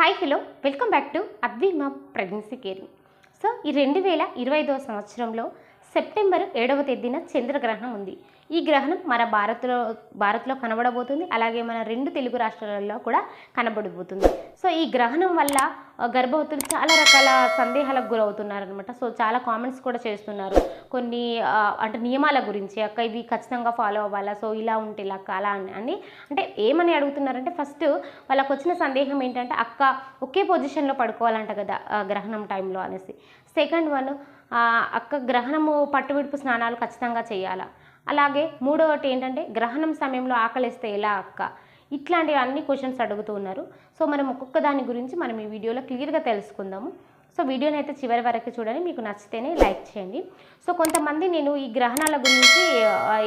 Hi hello welcome back to Advi మా pregnancy caring so ఈ రెండు వేల ఇరవై ఐదవ సంవత్సరంలో సెప్టెంబర్ ఏడవ తేదీన చంద్రగ్రహణం ఉంది. ఈ గ్రహణం మన భారత్లో భారత్లో కనబడబోతుంది. అలాగే మన రెండు తెలుగు రాష్ట్రాలలో కూడా కనబడబోతుంది. సో ఈ గ్రహణం వల్ల గర్భవతులు చాలా రకాల సందేహాలకు గురవుతున్నారనమాట సో చాలా కామెంట్స్ కూడా చేస్తున్నారు. కొన్ని అంటే నియమాల గురించి అక్క ఇవి ఖచ్చితంగా ఫాలో అవ్వాలా? సో ఇలా ఉంటే ఇలా అలా అని అంటే ఏమని అడుగుతున్నారంటే ఫస్ట్ వాళ్ళకు వచ్చిన సందేహం ఏంటంటే అక్క ఒకే పొజిషన్లో పడుకోవాలంట కదా గ్రహణం టైంలో అనేసి. సెకండ్ వన్ అక్క గ్రహణము పట్టువిడుపు స్నానాలు ఖచ్చితంగా చేయాలా? అలాగే మూడవటి ఏంటంటే గ్రహణం సమయంలో ఆకలిస్తే ఎలా అక్క? ఇట్లాంటివి అన్ని క్వశ్చన్స్ అడుగుతూ ఉన్నారు. సో మనం ఒక్కొక్క దాని గురించి మనం ఈ వీడియోలో క్లియర్గా తెలుసుకుందాము. సో వీడియోని అయితే చివరి వరకు చూడండి. మీకు నచ్చితేనే లైక్ చేయండి. సో కొంతమంది నేను ఈ గ్రహణాల గురించి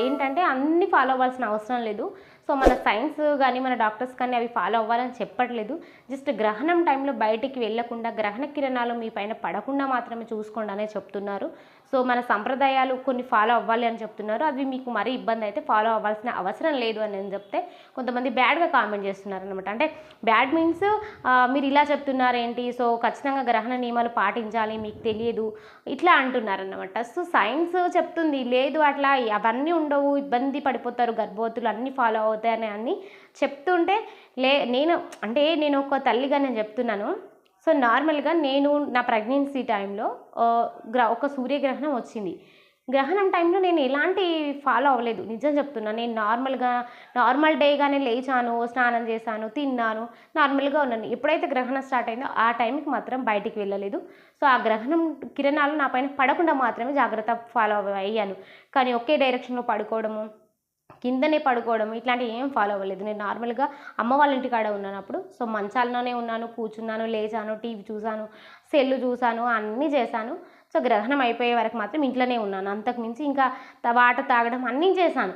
ఏంటంటే అన్ని ఫాలో అవ్వాల్సిన అవసరం లేదు. సో మన సైన్స్ కానీ మన డాక్టర్స్ కానీ అవి ఫాలో అవ్వాలని చెప్పట్లేదు. జస్ట్ గ్రహణం టైంలో బయటికి వెళ్ళకుండా గ్రహణ కిరణాలు మీ పైన పడకుండా మాత్రమే చూసుకోండి అనే చెప్తున్నారు. సో మన సంప్రదాయాలు కొన్ని ఫాలో అవ్వాలి అని చెప్తున్నారు. అవి మీకు మరీ ఇబ్బంది అయితే ఫాలో అవ్వాల్సిన అవసరం లేదు అని నేను చెప్తే కొంతమంది బ్యాడ్గా కామెంట్ చేస్తున్నారు అనమాట అంటే బ్యాడ్ మీన్స్ మీరు ఇలా చెప్తున్నారేంటి? సో ఖచ్చితంగా గ్రహణ నియమాలు పాటించాలి మీకు తెలియదు. ఇట్లా అంటున్నారన్నమాట. సో సైన్స్ చెప్తుంది లేదు అట్లా అవన్నీ ఉండవు ఇబ్బంది పడిపోతారు గర్భవతులు అన్నీ ఫాలో అవుతాయని అన్ని చెప్తుంటే లే నేను అంటే నేను ఒక తల్లిగా నేను చెప్తున్నాను. సో నార్మల్గా నేను నా ప్రెగ్నెన్సీ టైంలో గ్ర ఒక సూర్యగ్రహణం వచ్చింది. గ్రహణం టైంలో నేను ఎలాంటి ఫాలో అవ్వలేదు. నిజం చెప్తున్నా నేను నార్మల్గా నార్మల్ డేగానే లేచాను స్నానం చేశాను తిన్నాను నార్మల్గా ఉన్నాను. ఎప్పుడైతే గ్రహణం స్టార్ట్ అయిందో ఆ టైంకి మాత్రం బయటికి వెళ్ళలేదు. సో ఆ గ్రహణం కిరణాలు నా పైన పడకుండా మాత్రమే జాగ్రత్త ఫాలో అయ్యాను. కానీ ఒకే డైరెక్షన్లో పడుకోవడము కిందనే పడుకోవడం ఇట్లాంటివి ఏం ఫాలో అవ్వలేదు. నేను నార్మల్గా అమ్మ వాళ్ళ ఇంటికాడ ఉన్నాను అప్పుడు సో మంచాలలోనే ఉన్నాను కూర్చున్నాను లేచాను టీవీ చూశాను సెల్లు చూశాను అన్నీ చేశాను. సో గ్రహణం అయిపోయే వరకు మాత్రం ఇంట్లోనే ఉన్నాను. అంతకు మించి ఇంకా వాటర్ తాగడం అన్నీ చేశాను.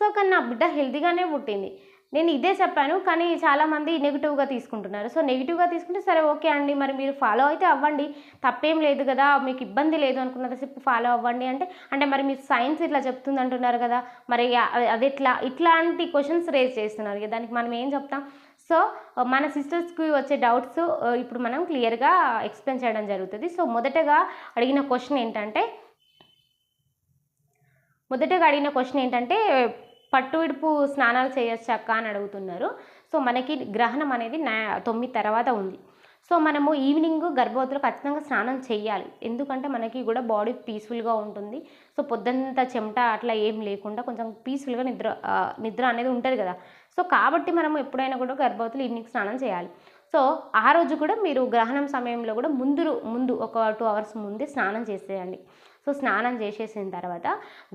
సో కానీ నా బిడ్డ హెల్తీగానే పుట్టింది. నేను ఇదే చెప్పాను కానీ చాలామంది నెగిటివ్గా తీసుకుంటున్నారు. సో నెగిటివ్గా తీసుకుంటే సరే ఓకే అండి మరి మీరు ఫాలో అయితే అవ్వండి. తప్పేం లేదు కదా మీకు ఇబ్బంది లేదు అనుకున్నంతసేపు ఫాలో అవ్వండి అంటే అంటే మరి మీరు సైన్స్ ఇట్లా చెప్తుంది అంటున్నారు కదా మరి అది ఎట్లా ఇట్లాంటి క్వశ్చన్స్ రేజ్ చేస్తున్నారు కదా దానికి మనం ఏం చెప్తాం? సో మన సిస్టర్స్కి వచ్చే డౌట్స్ ఇప్పుడు మనం క్లియర్గా ఎక్స్ప్లెయిన్ చేయడం జరుగుతుంది. సో మొదటగా అడిగిన క్వశ్చన్ ఏంటంటే మొదటగా అడిగిన క్వశ్చన్ ఏంటంటే పట్టు ఇడుపు స్నానాలు చేయొచ్చు అక్క అని అడుగుతున్నారు. సో మనకి గ్రహణం అనేది నా తొమ్మిది తర్వాత ఉంది. సో మనము ఈవినింగ్ గర్భవతులు ఖచ్చితంగా స్నానం చేయాలి. ఎందుకంటే మనకి కూడా బాడీ పీస్ఫుల్గా ఉంటుంది. సో పొద్దున్నంత చెమట అట్లా ఏం లేకుండా కొంచెం పీస్ఫుల్గా నిద్ర నిద్ర అనేది ఉంటుంది కదా. సో కాబట్టి మనం ఎప్పుడైనా కూడా గర్భవతులు ఈవినింగ్ స్నానం చేయాలి. సో ఆ రోజు కూడా మీరు గ్రహణం సమయంలో కూడా ముందు ముందు ఒక టూ అవర్స్ ముందే స్నానం చేసేయండి. సో స్నానం చేసేసిన తర్వాత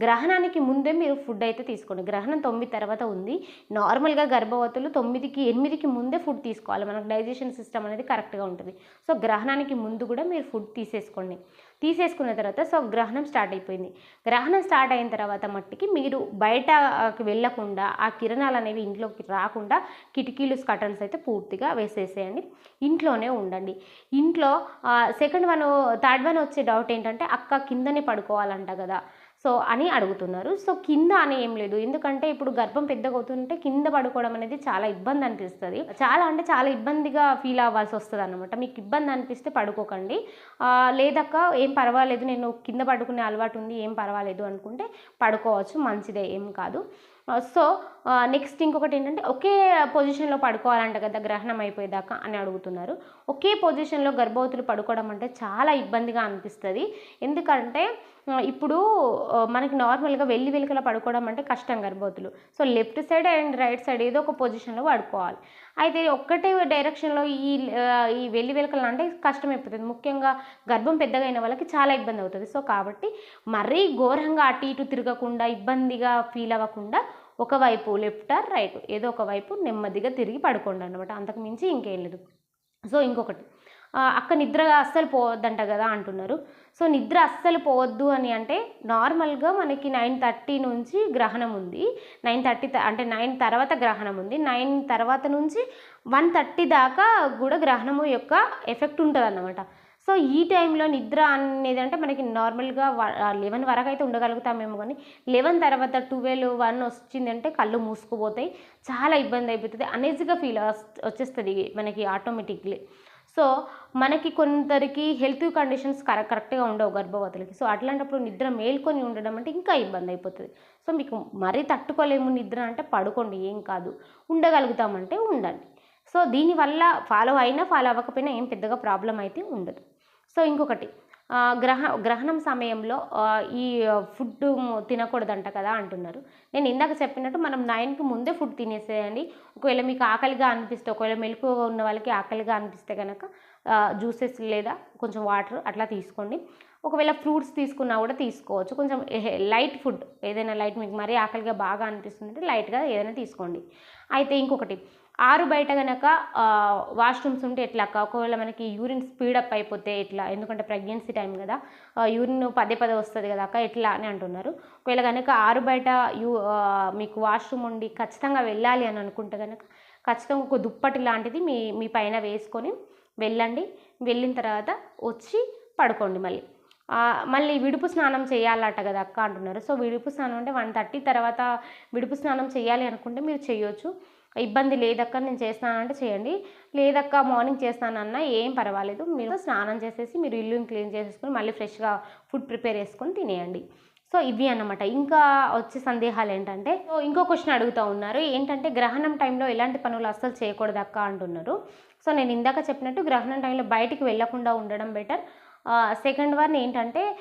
గ్రహణానికి ముందే మీరు ఫుడ్ అయితే తీసుకోండి. గ్రహణం తొమ్మిది తర్వాత ఉంది. నార్మల్గా గర్భవతులు తొమ్మిదికి ఎనిమిదికి ముందే ఫుడ్ తీసుకోవాలి. మనకు డైజెషన్ సిస్టమ్ అనేది కరెక్ట్గా ఉంటుంది. సో గ్రహణానికి ముందు కూడా మీరు ఫుడ్ తీసేసుకోండి. తీసేసుకున్న తర్వాత సో గ్రహణం స్టార్ట్ అయిపోయింది. గ్రహణం స్టార్ట్ అయిన తర్వాత మట్టికి మీరు బయటకి వెళ్ళకుండా ఆ కిరణాలు అనేవి ఇంట్లోకి రాకుండా కిటికీలు స్కటన్స్ అయితే పూర్తిగా వేసేసేయండి. ఇంట్లోనే ఉండండి. ఇంట్లో సెకండ్ వన్ థర్డ్ వన్ వచ్చే డౌట్ ఏంటంటే అక్క కిందనే పడుకోవాలంట కదా. సో అని అడుగుతున్నారు. సో కింద అని ఏం లేదు. ఎందుకంటే ఇప్పుడు గర్భం పెద్దగా అవుతుంటే కింద పడుకోవడం అనేది చాలా ఇబ్బంది అనిపిస్తుంది చాలా అంటే చాలా ఇబ్బందిగా ఫీల్ అవ్వాల్సి వస్తుంది అనమాట మీకు ఇబ్బంది అనిపిస్తే పడుకోకండి. లేదక్క ఏం పర్వాలేదు. నేను కింద పడుకునే అలవాటు ఉంది ఏం పర్వాలేదు అనుకుంటే పడుకోవచ్చు. మంచిదే ఏం కాదు. సో నెక్స్ట్ ఇంకొకటి ఏంటంటే ఒకే పొజిషన్లో పడుకోవాలంట కదా గ్రహణం అయిపోయేదాకా అని అడుగుతున్నారు. ఒకే పొజిషన్లో గర్భవతులు పడుకోవడం అంటే చాలా ఇబ్బందిగా అనిపిస్తుంది. ఎందుకంటే ఇప్పుడు మనకి నార్మల్గా వెళ్ళి వెలుకల పడుకోవడం అంటే కష్టం గర్భవతులు. So left side and right side ఏదో ఒక పొజిషన్లో పడుకోవాలి. అయితే ఒక్కటే డైరెక్షన్లో ఈ ఈ వెళ్ళి వెలుకలు అంటే కష్టమైపోతుంది ముఖ్యంగా గర్భం పెద్దగా అయిన వాళ్ళకి చాలా ఇబ్బంది అవుతుంది. సో కాబట్టి మరీ ఘోరంగా అటు ఇటు తిరగకుండా ఇబ్బందిగా ఫీల్ అవ్వకుండా ఒకవైపు లెఫ్ట్ ఆర్ రైట్ ఏదో ఒక వైపు నెమ్మదిగా తిరిగి పడుకోండి అనమాట అంతకు మించి ఇంకేం లేదు. సో ఇంకొకటి. అక్క నిద్ర అస్సలు పోవద్దంట కదా అంటున్నారు. సో నిద్ర అస్సలు పోవద్దు అని అంటే నార్మల్గా మనకి నైన్ థర్టీ నుంచి గ్రహణం ఉంది. నైన్ థర్టీ అంటే నైన్ తర్వాత గ్రహణం ఉంది. నైన్ తర్వాత నుంచి వన్ థర్టీ దాకా కూడా గ్రహణము యొక్క ఎఫెక్ట్ ఉంటుంది అన్నమాట సో ఈ టైంలో నిద్ర అనేది అంటే మనకి నార్మల్గా లెవెన్ వరకు అయితే ఉండగలుగుతామేమో కానీ లెవెన్ తర్వాత ట్వెల్వ్ వన్ వచ్చిందంటే కళ్ళు మూసుకుపోతాయి. చాలా ఇబ్బంది అయిపోతుంది. అనేజ్గా ఫీల్ వచ్చేస్తుంది మనకి ఆటోమేటిక్లీ. సో మనకి కొందరికి హెల్త్ కండిషన్స్ కరెక్ట్ కరెక్ట్గా ఉండవు గర్భవతులకి. సో అట్లాంటప్పుడు నిద్ర మేల్కొని ఉండడం అంటే ఇంకా ఇబ్బంది అయిపోతుంది. సో మీకు మరీ తట్టుకోలేము నిద్ర అంటే పడుకోండి ఏం కాదు. ఉండగలుగుతామంటే ఉండండి. సో దీనివల్ల ఫాలో అయినా ఫాలో అవ్వకపోయినా ఏం పెద్దగా ప్రాబ్లం అయితే ఉండదు. సో ఇంకొకటి గ్రహ గ్రహణం సమయంలో ఈ ఫుడ్ తినకూడదంట కదా అంటున్నారు. నేను ఇందాక చెప్పినట్టు మనం నైన్కి ముందే ఫుడ్ తినేసేయండి. ఒకవేళ మీకు ఆకలిగా అనిపిస్తే ఒకవేళ మెలకువగా ఉన్న వాళ్ళకి ఆకలిగా అనిపిస్తే కనుక జ్యూసెస్ లేదా కొంచెం వాటర్ అట్లా తీసుకోండి. ఒకవేళ ఫ్రూట్స్ తీసుకున్నా కూడా తీసుకోవచ్చు. కొంచెం లైట్ ఫుడ్ ఏదైనా లైట్ మీకు మరీ ఆకలిగా బాగా అనిపిస్తుందంటే లైట్గా ఏదైనా తీసుకోండి. అయితే ఇంకొకటి ఆరు బయట కనుక వాష్రూమ్స్ ఉంటే ఎట్లా అక్క ఒకవేళ మనకి యూరిన్ స్పీడప్ అయిపోతే ఎట్లా? ఎందుకంటే ప్రెగ్నెన్సీ టైం కదా. యూరిన్ పదే పదే వస్తుంది కదా అక్క ఎట్లా అని అంటున్నారు. ఒకవేళ కనుక ఆరు బయట యూ మీకు వాష్రూమ్ ఉండి ఖచ్చితంగా వెళ్ళాలి అని అనుకుంటే కనుక ఖచ్చితంగా ఒక దుప్పటి లాంటిది మీ మీ పైన వేసుకొని వెళ్ళండి. వెళ్ళిన తర్వాత వచ్చి పడుకోండి మళ్ళీ. మళ్ళీ విడుపు స్నానం చేయాలట కదా అక్క అంటున్నారు. సో విడుపు స్నానం అంటే వన్ థర్టీ తర్వాత విడుపు స్నానం చేయాలి అనుకుంటే మీరు చేయొచ్చు. ఇబ్బంది లేదక్క నేను చేస్తానంటే చేయండి. లేదక్క మార్నింగ్ చేస్తానన్నా ఏం పర్వాలేదు. మీరు స్నానం చేసేసి మీరు ఇల్లుని క్లీన్ చేసేసుకొని మళ్ళీ ఫ్రెష్గా ఫుడ్ ప్రిపేర్ చేసుకొని తినేయండి. సో ఇవి అన్నమాట. ఇంకా వచ్చే సందేహాలు ఏంటంటే సో ఇంకో క్వశ్చన్ అడుగుతూ ఉన్నారు. ఏంటంటే గ్రహణం టైంలో ఎలాంటి పనులు అస్సలు చేయకూడదు అక్క అంటున్నారు. సో నేను ఇందాక చెప్పినట్టు గ్రహణం టైంలో బయటికి వెళ్ళకుండా ఉండడం బెటర్. సెకండ్ వన్ ఏంటంటే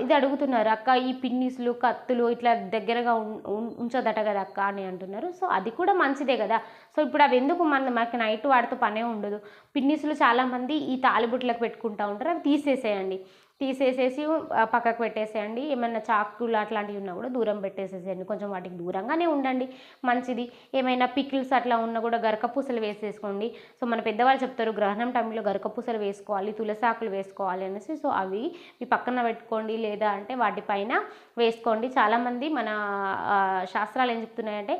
ఇది అడుగుతున్నారు అక్క ఈ పిన్నిస్లు కత్తులు ఇట్లా దగ్గరగా ఉం- ఉం- ఉంచదట కదా అక్క అని అంటున్నారు. సో అది కూడా మంచిదే కదా. సో ఇప్పుడు అవి ఎందుకు మన మనకి నైట్ వాడితో పనే ఉండదు. పిన్నిస్లు చాలామంది ఈ తాలిబుట్లకు పెట్టుకుంటూ ఉంటారు అవి తీసేసేయండి. తీసేసేసి పక్కకు పెట్టేసేయండి. ఏమైనా చాకులు అట్లాంటివి ఉన్నా కూడా దూరం పెట్టేసేసేయండి. కొంచెం వాటికి దూరంగానే ఉండండి. మంచిది. ఏమైనా పికిల్స్ అట్లా ఉన్నా కూడా గరకపూసలు వేసేసుకోండి. సో మన పెద్దవాళ్ళు చెప్తారు గ్రహణం టైంలో గరకపూసలు వేసుకోవాలి తులసాకులు వేసుకోవాలి అనేసి. సో అవి మీ పక్కన పెట్టుకోండి. లేదా అంటే వాటిపైన వేసుకోండి. చాలామంది మన శాస్త్రాలు ఏం చెప్తున్నాయంటే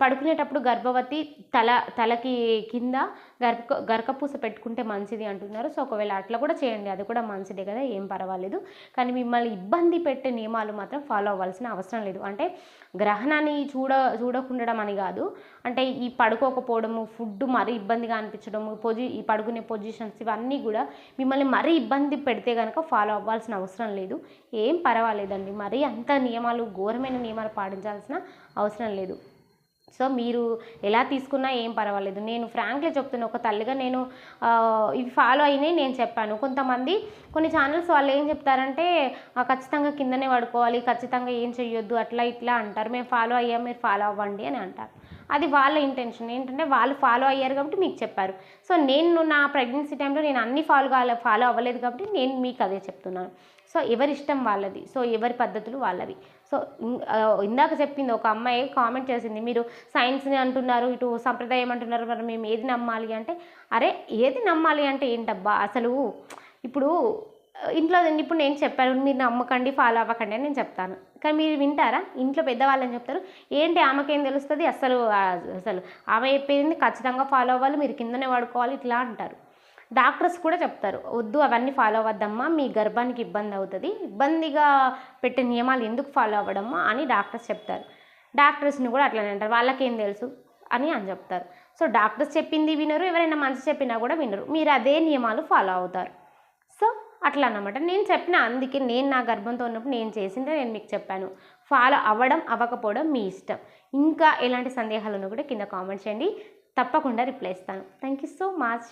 పడుకునేటప్పుడు గర్భవతి తల తలకి కింద గర్భ గరకపూస పెట్టుకుంటే మంచిది అంటున్నారు. సో ఒకవేళ అట్లా కూడా చేయండి. అది కూడా మంచిదే కదా ఏం పర్వాలేదు. కానీ మిమ్మల్ని ఇబ్బంది పెట్టే నియమాలు మాత్రం ఫాలో అవ్వాల్సిన అవసరం లేదు. అంటే గ్రహణాన్ని చూడ చూడకుండడం అని కాదు. అంటే ఈ పడుకోకపోవడము ఫుడ్ మరీ ఇబ్బందిగా అనిపించడము పొజి ఈ పడుకునే పొజిషన్స్ ఇవన్నీ కూడా మిమ్మల్ని మరీ ఇబ్బంది పెడితే కనుక ఫాలో అవ్వాల్సిన అవసరం లేదు. ఏం పర్వాలేదండి. మరీ అంత నియమాలు ఘోరమైన నియమాలు పాటించాల్సిన అవసరం లేదు. సో మీరు ఎలా తీసుకున్నా ఏం పర్వాలేదు. నేను ఫ్రాంక్లీ చెప్తున్నా ఒక తల్లిగా నేను ఇవి ఫాలో అయినాయి నేను చెప్పాను. కొంతమంది కొన్ని ఛానల్స్ వాళ్ళు ఏం చెప్తారంటే ఖచ్చితంగా కిందనే పడుకోవాలి ఖచ్చితంగా ఏం చెయ్యొద్దు అట్లా ఇట్లా అంటారు. మేము ఫాలో అయ్యాం మీరు ఫాలో అవ్వండి అని అంటారు. అది వాళ్ళ ఇంటెన్షన్. ఏంటంటే వాళ్ళు ఫాలో అయ్యారు కాబట్టి మీకు చెప్పారు. సో నేను నా ప్రెగ్నెన్సీ టైంలో నేను అన్ని ఫాలో కాలే ఫాలో అవ్వలేదు కాబట్టి నేను మీకు అదే చెప్తున్నాను. సో ఎవరి ఇష్టం వాళ్ళది. సో ఎవరి పద్ధతులు వాళ్ళవి. సో ఇందాక చెప్పింది ఒక అమ్మాయి కామెంట్ చేసింది. మీరు సైన్స్ని అంటున్నారు ఇటు సంప్రదాయం అంటున్నారు మరి మేము ఏది నమ్మాలి అంటే అరే ఏది నమ్మాలి అంటే ఏంటబ్బా? అసలు ఇప్పుడు ఇంట్లో ఇప్పుడు నేను చెప్పాను మీరు నమ్మకండి ఫాలో అవ్వకండి అని నేను చెప్తాను. కానీ మీరు వింటారా? ఇంట్లో పెద్దవాళ్ళని చెప్తారు ఏంటి ఆమెకేం తెలుస్తుంది? అసలు అసలు ఆమె చెప్పింది ఖచ్చితంగా ఫాలో అవ్వాలి మీరు కిందనే పడుకోవాలి ఇట్లా అంటారు. డాక్టర్స్ కూడా చెప్తారు వద్దు అవన్నీ ఫాలో అవ్వద్దమ్మా మీ గర్భానికి ఇబ్బంది అవుతుంది ఇబ్బందిగా పెట్టే నియమాలు ఎందుకు ఫాలో అవ్వడమ్మా అని డాక్టర్స్ చెప్తారు. డాక్టర్స్ని కూడా అట్లనే అంటారు వాళ్ళకేం తెలుసు అని అని చెప్తారు. సో డాక్టర్స్ చెప్పింది వినరు ఎవరైనా మంచి చెప్పినా కూడా వినరు మీరు అదే నియమాలు ఫాలో అవుతారు. సో అట్లా అనమాట నేను చెప్పిన అందుకే నేను నా గర్భంతో ఉన్నప్పుడు నేను చేసిందే నేను మీకు చెప్పాను. ఫాలో అవ్వడం అవ్వకపోవడం మీ ఇష్టం. ఇంకా ఎలాంటి సందేహాలు ఉన్నా కూడా కింద కామెంట్ చేయండి. తప్పకుండా రిప్లై ఇస్తాను. Thank you so much.